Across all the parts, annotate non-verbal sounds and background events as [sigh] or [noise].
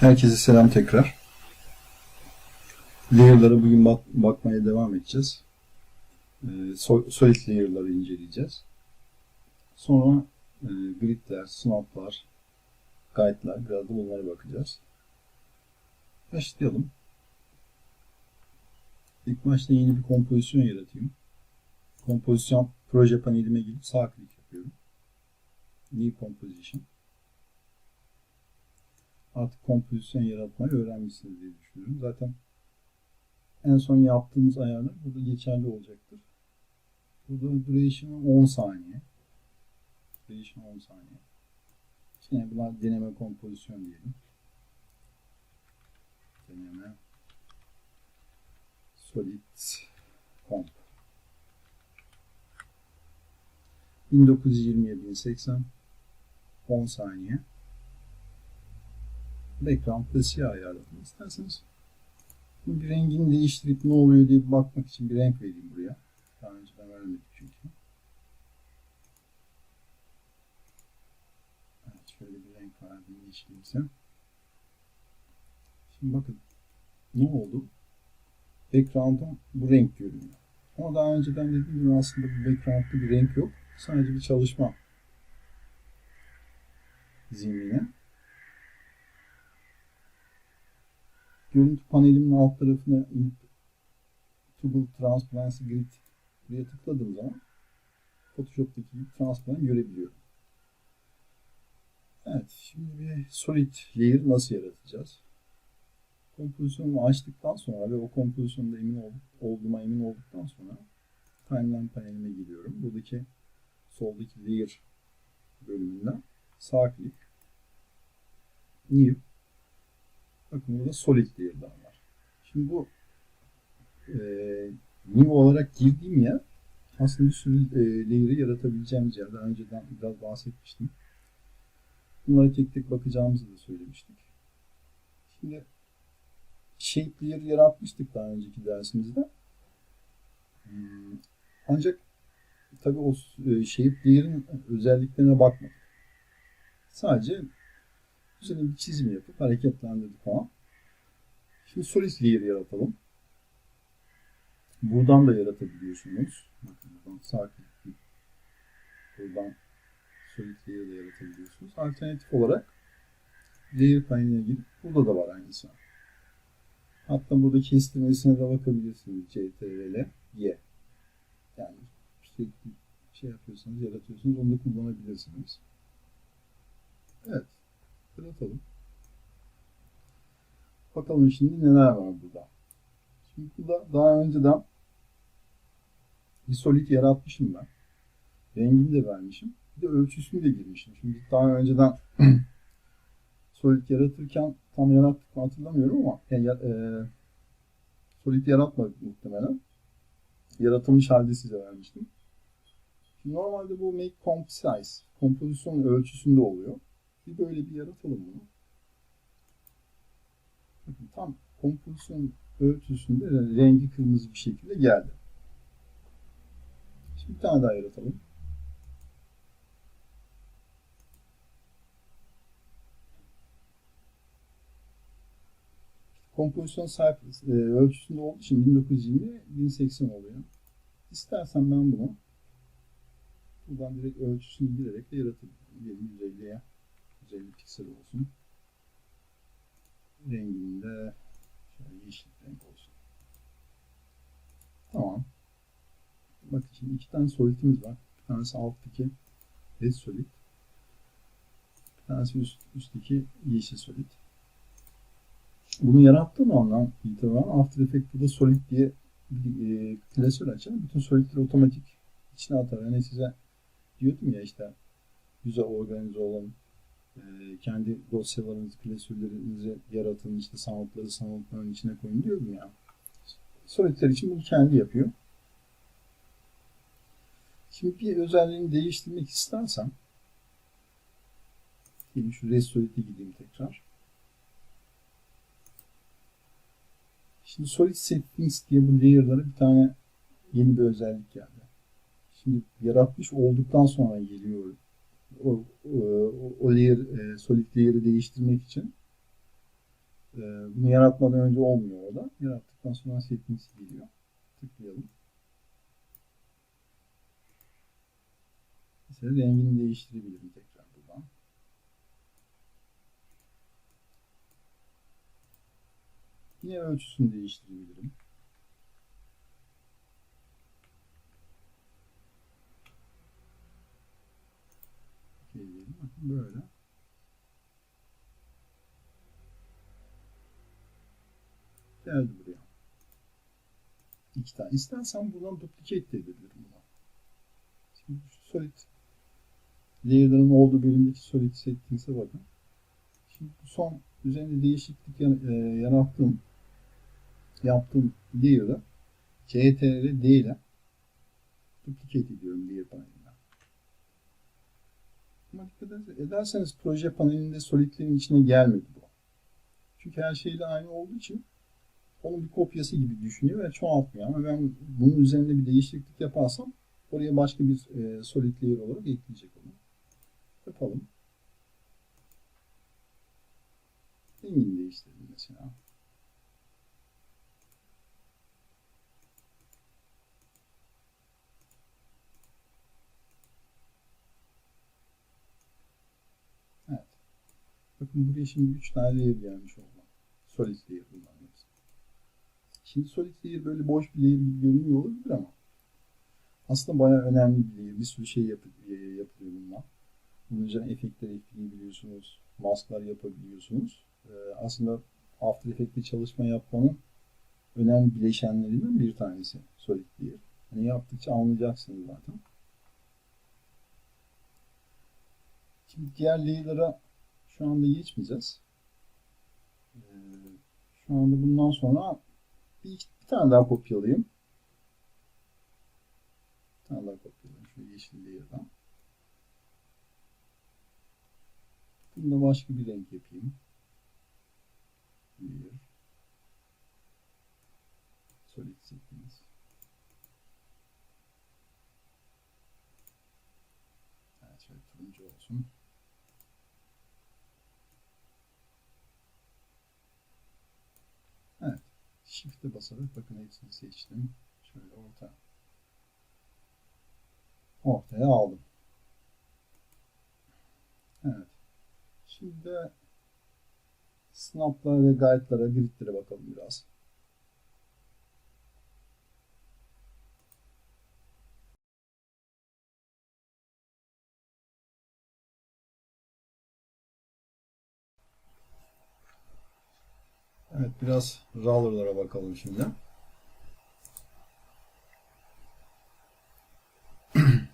Herkese selam tekrar. Layer'lara bugün bak- bakmaya devam edeceğiz. Ee, so- solid layer'ları inceleyeceğiz. Sonra e, gridler, snaplar, guide'lar, biraz da bunlara bakacağız. Başlayalım. İlk başta yeni bir kompozisyon yaratayım. Kompozisyon proje panelime gidip sağ klik yapıyorum. New Composition. Artık kompozisyon yaratmayı öğrenmişsiniz diye düşünüyorum. Zaten en son yaptığımız ayarlar burada geçerli olacaktır. Burada duration 10 saniye. Duration 10 saniye. Şimdi buna deneme kompozisyon diyelim. Deneme solid comp 1920'ye 1080 10 saniye background'da siyah ayarladım. İsterseniz bir rengini değiştirip ne oluyor diye bakmak için bir renk vereyim buraya. Daha önce ben vermedim çünkü. Evet şöyle bir renk verdim yeşilimse. Şimdi bakın ne oldu? Background'da bu renk görünüyor. Ama daha önceden dediğim gibi aslında bu background'da bir renk yok. Sadece bir çalışma zemine. Görüntü panelimin alt tarafına inip Toggle Transparency Grid buraya tıkladığım zaman Photoshop'taki transparan görebiliyorum. Evet, şimdi bir solid layer nasıl yaratacağız? Kompozisyonumu açtıktan sonra ve o kompozisyonda emin ol, olduğuma emin olduktan sonra timeline panelime geliyorum. Buradaki soldaki layer bölümünden sağ klik new Bakın burada solid layer'lar var. Şimdi bu e, new olarak girdiğim yer aslında bir sürü e, layer'ı yaratabileceğimiz yer. Daha önceden biraz bahsetmiştim. Bunlara tek tek bakacağımızı da söylemiştik. Şimdi shape layer yaratmıştık daha önceki dersimizde. Hmm, Ancak tabii o e, shape layer'ın özelliklerine bakmadık. Sadece Üzerine bir çizim yapıp hareketlendirdik falan. Şimdi solid layer yaratalım. Buradan da yaratabiliyorsunuz. Bakın buradan sağ buradan solid layer da yaratabiliyorsunuz. Alternatif olarak layer paneline girip burada da var aynısı. Hatta burada kestirmesine de bakabilirsiniz. CTRL Y. Yani işte şey yapıyorsanız, yaratıyorsunuz. Onu da kullanabilirsiniz. Evet atalım. Bakalım şimdi neler var burada. Şimdi burada daha önceden bir solid yaratmışım ben. Rengini de vermişim. Bir de ölçüsünü de girmişim. Şimdi daha önceden [clears throat] solid yaratırken tam yarattık mı hatırlamıyorum ama yani, e, solid yaratmadık muhtemelen. Yaratılmış halde size vermiştim. Normalde bu make comp size kompozisyon ölçüsünde oluyor. Bir böyle bir yaratalım bunu. Bakın tam kompozisyon ölçüsünde rengi kırmızı bir şekilde geldi. Şimdi bir tane daha yaratalım. Kompozisyon sahip e, ölçüsünde olduğu için 1920 1080 oluyor. İstersen ben bunu buradan direkt ölçüsünü girerek de yaratabilirim. 150'ye 150 piksel olsun. Renginde şöyle yeşil renk olsun. Tamam. Bakın şimdi iki tane solidimiz var. Bir tanesi alttaki red solid. Bir tanesi üst, üstteki yeşil solid. Bunu yarattığım andan itibaren After Effects burada solid diye bir e, klasör açalım. Bütün solidleri otomatik içine atar. Yani size diyordum ya işte güzel organize olan e, kendi dosyalarınızı, klasörlerinizi yaratın, işte soundları soundların içine koyun diyordum ya. Solidler için bunu kendi yapıyor. Şimdi bir özelliğini değiştirmek istersem Gelin şu Resolid'e gideyim tekrar. Şimdi Solid Settings diye bu layer'lara bir tane yeni bir özellik geldi. Şimdi yaratmış olduktan sonra geliyor o, o, o layer, e, solid layer'ı değiştirmek için Ee, bunu yaratmadan önce olmuyor orada. Yarattıktan sonra settings geliyor. Tıklayalım. Mesela rengini değiştirebilirim tekrar buradan. Yine ölçüsünü değiştirebilirim. Okey diyelim. Bakın böyle. Geldi buraya. İki tane. İstersen buradan duplicate de edebilirim bunu. Şimdi şu solid layer'ların olduğu bölümdeki solid settings'e bakın. Şimdi son üzerinde değişiklik ya- e, yarattığım yaptığım layer'ı CTRL D ile duplicate ediyorum layer panelinden. Ama dikkat eder- ederseniz proje panelinde solidlerin içine gelmedi bu. Çünkü her şeyle aynı olduğu için onun bir kopyası gibi düşünüyor ve çoğaltmıyor. Ama ben bunun üzerinde bir değişiklik yaparsam oraya başka bir e, solid layer olarak ekleyecek onu. Yapalım. Rengini değiştirelim mesela. Evet. Bakın buraya şimdi 3 tane layer gelmiş oldu. Solid layer bunların hepsi. Şimdi solid layer böyle boş bir layer gibi görünüyor olabilir ama aslında bayağı önemli bir layer. Bir sürü şey yap yapılıyor bununla. Bunun üzerine efektler ekleyebiliyorsunuz. Masklar yapabiliyorsunuz. Ee, aslında After Effects'te çalışma yapmanın önemli bileşenlerinden bir tanesi Solid Layer. Hani yaptıkça anlayacaksınız zaten. Şimdi diğer layer'lara şu anda geçmeyeceğiz. Ee, şu anda bundan sonra bir, bir tane daha kopyalayayım. Bir tane daha kopyalayayım. Şu yeşil layer'dan. Bunu da başka bir renk yapayım. Layer. Solid settings. Evet şöyle turuncu olsun. Evet. Shift'e basarak bakın hepsini seçtim. Şöyle orta. Ortaya aldım. Evet. Şimdi de snap'lara ve guide'lara, grid'lere bakalım biraz. Evet, biraz roller'lara bakalım şimdi. [clears throat]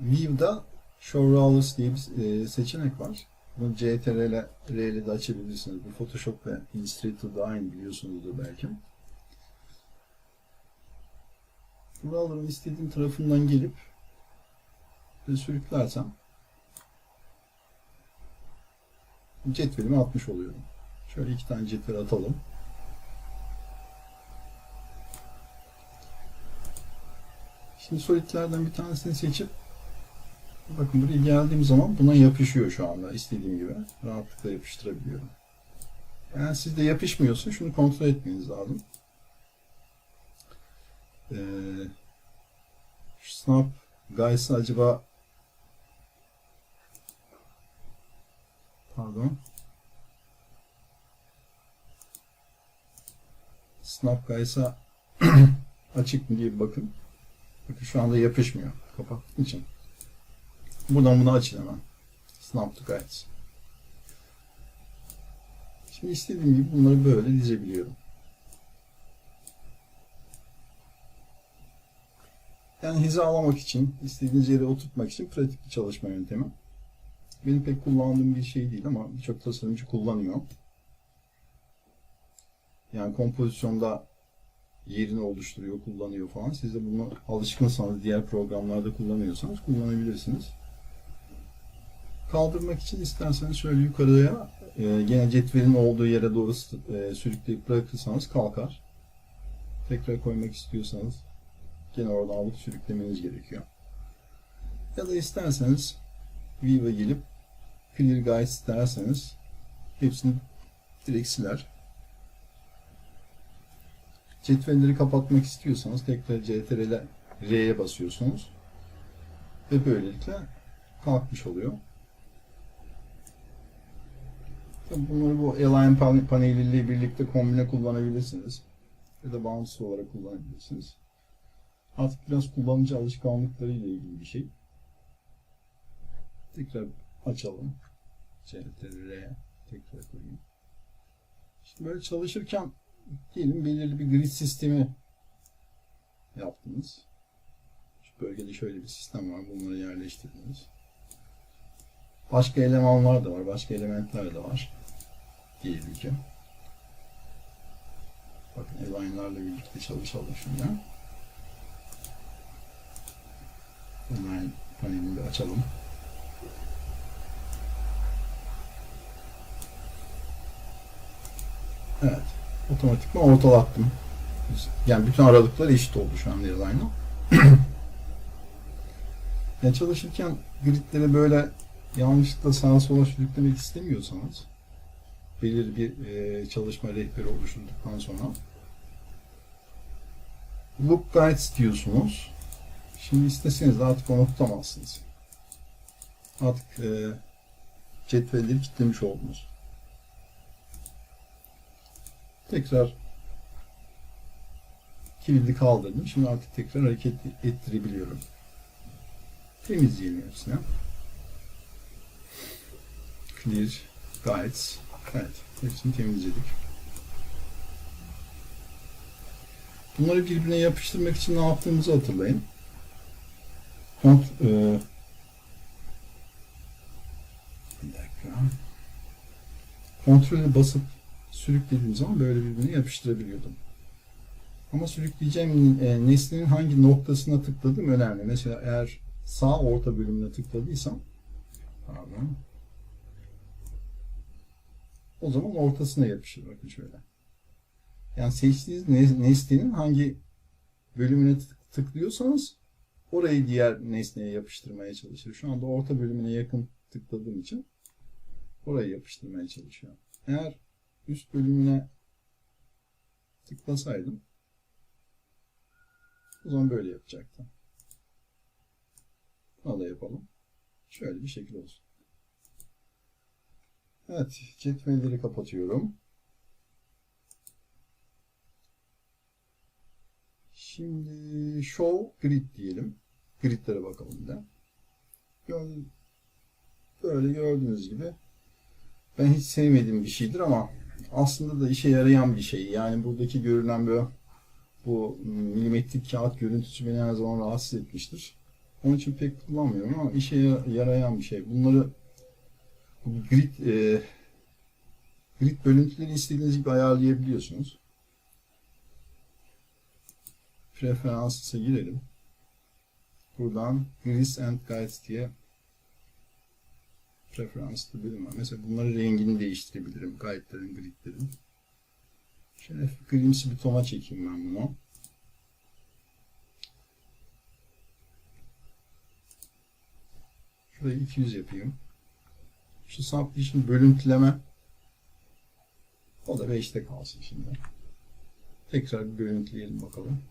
View'da Show Rollers diye bir e, seçenek var. Bunu CTRL ile de açabilirsiniz. Bu Photoshop ve Illustrator'da aynı biliyorsunuzdur belki. Roller'ın istediğim tarafından gelip ve sürüklersem cetvelimi atmış oluyorum. Şöyle iki tane cetvel atalım. Şimdi solidlerden bir tanesini seçip bakın buraya geldiğim zaman buna yapışıyor şu anda istediğim gibi. Rahatlıkla yapıştırabiliyorum. Yani sizde yapışmıyorsa şunu kontrol etmeniz lazım. Ee, Snap Guys'ı acaba pardon Snap Guys'a [clears throat] açık mı diye bakın. Bakın şu anda yapışmıyor. Kapattığım için. Buradan bunu açın hemen. Snap to Guides. Şimdi istediğim gibi bunları böyle dizebiliyorum. Yani hizalamak için, istediğiniz yere oturtmak için pratik bir çalışma yöntemi. Benim pek kullandığım bir şey değil ama birçok tasarımcı kullanıyor. Yani kompozisyonda yerini oluşturuyor, kullanıyor falan. Siz de bunu alışkınsanız, diğer programlarda kullanıyorsanız kullanabilirsiniz. Kaldırmak için isterseniz şöyle yukarıya e, gene cetvelin olduğu yere doğru e, sürükleyip bırakırsanız kalkar. Tekrar koymak istiyorsanız gene oradan alıp sürüklemeniz gerekiyor. Ya da isterseniz View'e gelip clear guides derseniz hepsini direkt siler. Cetvelleri kapatmak istiyorsanız tekrar CTRL R'ye basıyorsunuz. Ve böylelikle kalkmış oluyor. Tabii bunları bu Align pan- paneliyle birlikte kombine kullanabilirsiniz. Ya da bağımsız olarak kullanabilirsiniz. Artık biraz kullanıcı alışkanlıkları ile ilgili bir şey. Tekrar açalım. CTRL'ye tekrar koyayım. Şimdi böyle çalışırken diyelim belirli bir grid sistemi yaptınız. Şu bölgede şöyle bir sistem var. Bunları yerleştirdiniz. Başka elemanlar da var. Başka elementler de var. Diyelim ki. Bakın align'larla birlikte çalışalım şimdi. Align panelini açalım. Evet. Otomatikman ortalattım. Yani bütün aralıklar eşit oldu şu an align'la. [clears throat] Yani çalışırken gridleri böyle yanlışlıkla sağa sola sürüklemek istemiyorsanız belirli bir e, çalışma rehberi oluşturduktan sonra loop guides diyorsunuz. Şimdi isteseniz de artık onu tutamazsınız. Artık e, cetvelleri kilitlemiş oldunuz. Tekrar kilidi kaldırdım. Şimdi artık tekrar hareket ettirebiliyorum. Temizleyelim hepsini. Clear guides. Evet, hepsini temizledik. Bunları birbirine yapıştırmak için ne yaptığımızı hatırlayın. Kont e, bir dakika. Kontrole basıp sürüklediğim zaman böyle birbirine yapıştırabiliyordum. Ama sürükleyeceğim e, nesnenin hangi noktasına tıkladığım önemli. Mesela eğer sağ orta bölümüne tıkladıysam pardon, o zaman ortasına yapışır. Bakın şöyle. Yani seçtiğiniz nes- nesnenin hangi bölümüne tık- tıklıyorsanız orayı diğer nesneye yapıştırmaya çalışır. Şu anda orta bölümüne yakın tıkladığım için orayı yapıştırmaya çalışıyor. Eğer üst bölümüne tıklasaydım o zaman böyle yapacaktım. Buna da yapalım. Şöyle bir şekil olsun. Evet, cetvelleri kapatıyorum. Şimdi show grid diyelim. Gridlere bakalım. Gör- Böyle gördüğünüz gibi ben hiç sevmediğim bir şeydir ama aslında da işe yarayan bir şey. Yani buradaki görülen böyle bu milimetrik kağıt görüntüsü beni her zaman rahatsız etmiştir. Onun için pek kullanmıyorum ama işe ya- yarayan bir şey. Bunları bu grid e, grid bölüntüleri istediğiniz gibi ayarlayabiliyorsunuz. Preferans'a girelim. Buradan Grids and Guides diye preferanslı bölüm var. Mesela bunların rengini değiştirebilirim. Guide'lerin, gridlerin. Şöyle grimsi bir tona çekeyim ben bunu. Şurayı 200 yapayım. Şu subdivision bölüntüleme o da 5'te kalsın şimdi. Tekrar bir görüntüleyelim bakalım.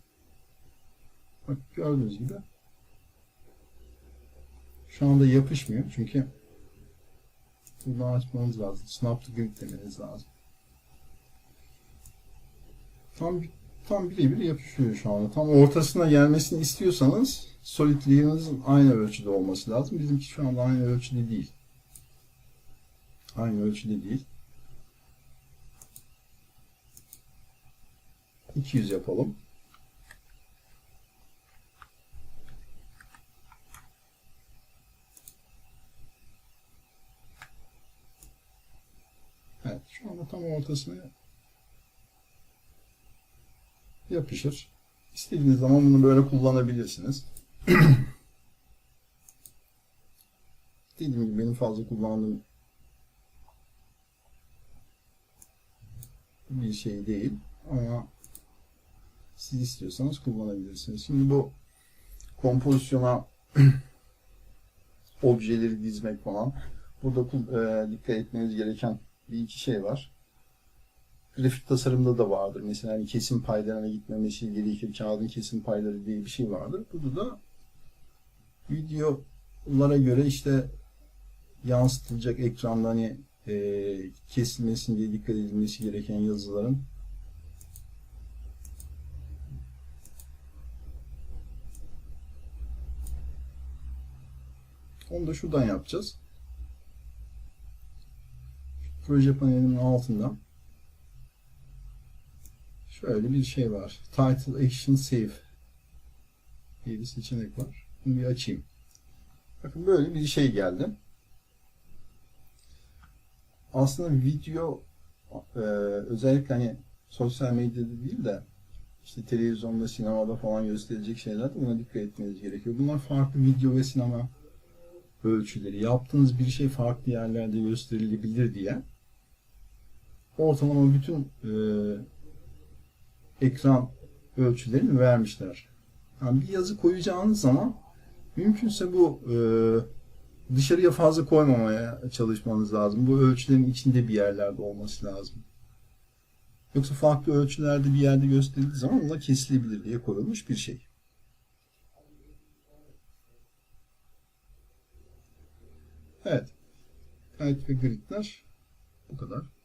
Bak gördüğünüz gibi şu anda yapışmıyor çünkü buradan açmanız lazım. Snap to grid demeniz lazım. Tam tam birebir yapışıyor şu anda. Tam ortasına gelmesini istiyorsanız solid layer'ınızın aynı ölçüde olması lazım. Bizimki şu anda aynı ölçüde değil. Aynı ölçüde değil. 200 yapalım. Evet, şu anda tam ortasına yapışır. İstediğiniz zaman bunu böyle kullanabilirsiniz. [clears throat] Dediğim gibi benim fazla kullandığım bir şey değil ama siz istiyorsanız kullanabilirsiniz. Şimdi bu kompozisyona [clears throat] objeleri dizmek falan burada e, dikkat etmeniz gereken bir iki şey var. Grafik tasarımda da vardır. Mesela hani kesim paylarına gitmemesi gerekir. Kağıdın kesim payları diye bir şey vardır. Burada da videolara göre işte yansıtılacak ekranda hani e, kesilmesin diye dikkat edilmesi gereken yazıların Onu da şuradan yapacağız. Proje panelinin altında şöyle bir şey var. Title Action Save diye bir seçenek var. Bunu bir açayım. Bakın böyle bir şey geldi. Aslında video e, özellikle hani sosyal medyada değil de işte televizyonda, sinemada falan gösterilecek şeylerde buna dikkat etmeniz gerekiyor. Bunlar farklı video ve sinema ölçüleri. Yaptığınız bir şey farklı yerlerde gösterilebilir diye ortalama bütün e, ekran ölçülerini vermişler. Yani bir yazı koyacağınız zaman mümkünse bu e, dışarıya fazla koymamaya çalışmanız lazım. Bu ölçülerin içinde bir yerlerde olması lazım. Yoksa farklı ölçülerde bir yerde gösterildiği zaman onlar kesilebilir diye koyulmuş bir şey. Evet. Kayıt ve gridler bu kadar.